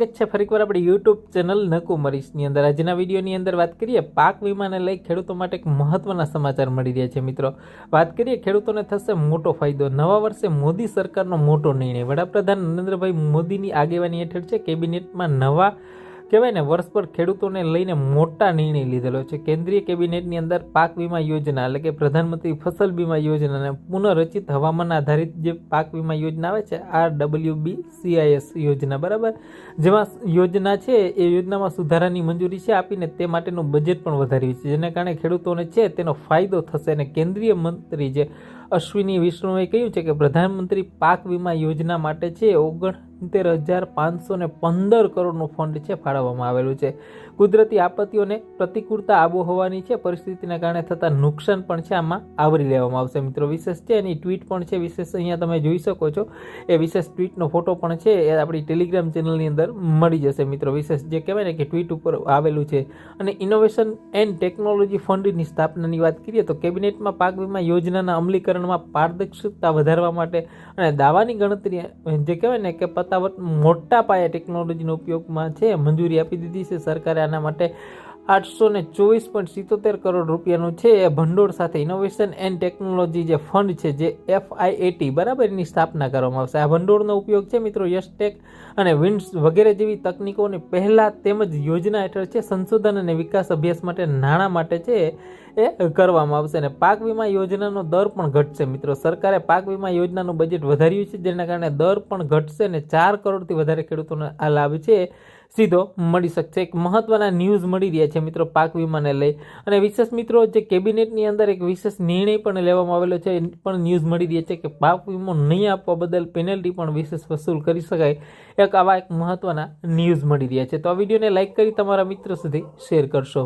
સ્વાગત છે. ફરીકવાર આપણે યુટ્યુબ ચેનલ નકુ મરીશની અંદર. આજના વિડીયોની અંદર વાત કરીએ પાક વીમાને લઈ ખેડૂતો માટે એક મહત્વના સમાચાર મળી રહ્યા છે, મિત્રો. વાત કરીએ ખેડૂતોને થશે મોટો ફાયદો. નવા વર્ષે મોદી સરકારનો મોટો નિર્ણય. વડાપ્રધાન નરેન્દ્રભાઈ મોદીની આગેવાની હેઠળ છે. કેબિનેટમાં નવા કહેવાય ને, વર્ષ પર ખેડૂતોને લઈને મોટા નિર્ણય લીધેલો છે. કેન્દ્રીય કેબિનેટની અંદર પાક વીમા યોજના, એટલે કે પ્રધાનમંત્રી ફસલ વીમા યોજના અને પુનઃરચિત હવામાન આધારિત જે પાક વીમા યોજના આવે છે આર ડબલ્યુ બી સીઆઈએસ યોજના, બરાબર? જેમાં યોજના છે, એ યોજનામાં સુધારાની મંજૂરી છે આપીને તે માટેનું બજેટ પણ વધાર્યું છે. જેના કારણે ખેડૂતોને છે, તેનો ફાયદો થશે અને કેન્દ્રીય મંત્રી જે અશ્વિની વિષ્ણુએ કહ્યું છે કે પ્રધાનમંત્રી પાક વીમા યોજના માટે છે ઓગણતેર હજાર પાંચસો ને પંદર કરોડનું ફંડ છે ફાળવવામાં આવેલું છે. કુદરતી આપત્તિઓને પ્રતિકૂળતા આબોહવાની છે, પરિસ્થિતિના કારણે થતા નુકસાન પણ છે, આમાં આવરી લેવામાં આવશે. મિત્રો, વિશેષ છે, એની ટ્વીટ પણ છે, વિશેષ અહીંયા તમે જોઈ શકો છો. એ વિશેષ ટ્વીટનો ફોટો પણ છે, એ આપણી ટેલિગ્રામ ચેનલની અંદર મળી જશે. મિત્રો, વિશેષ જે કહેવાય ને કે ટ્વીટ ઉપર આવેલું છે. અને ઇનોવેશન એન્ડ ટેકનોલોજી ફંડની સ્થાપનાની વાત કરીએ તો કેબિનેટમાં પાક વીમા યોજનાના અમલીકરણમાં પારદર્શકતા વધારવા માટે અને દાવાની ગણતરી, જે કહેવાય ને કે પતાવટ મોટા પાયે ટેકનોલોજીનો ઉપયોગમાં છે, મંજૂરી આપી દીધી છે સરકારે આના માટે. આઠસો ને ચોવીસ પોઈન્ટ સિત્તોતેર કરોડ રૂપિયાનું છે. એ ભંડોળ સાથે ઇનોવેશન એન્ડ ટેકનોલોજી જે ફંડ છે, જે એફઆઈએટી બરાબર એની સ્થાપના કરવામાં આવશે. આ ભંડોળનો ઉપયોગ છે મિત્રો યશટેક અને વિન્ડ્સ વગેરે જેવી તકનીકોને પહેલાં તેમજ યોજના હેઠળ છે, સંશોધન અને વિકાસ અભ્યાસ માટે નાણાં માટે છે એ કરવામાં આવશે. અને પાક વીમા યોજનાનો દર પણ ઘટશે મિત્રો. સરકારે પાક વીમા યોજનાનું બજેટ વધાર્યું છે, જેના કારણે દર પણ ઘટશે અને ચાર કરોડથી વધારે ખેડૂતોને આ લાભ છે. સીધો મળી શકશે. એક મહત્વના ન્યૂઝ મળી રહ્યા છે મિત્રો પાક વીમાને લઈ. અને વિશેષ મિત્રો, જે કેબિનેટની અંદર એક વિશેષ નિર્ણય પણ લેવામાં આવેલો છે, એ પણ ન્યૂઝ મળી રહ્યા છે કે પાક વીમો નહીં આપવા બદલ પેનલ્ટી પણ વિશેષ વસૂલ કરી શકાય. એક આવા એક મહત્વના ન્યૂઝ મળી રહ્યા છે. તો આ વિડીયોને લાઇક કરી તમારા મિત્રો સુધી શેર કરશો.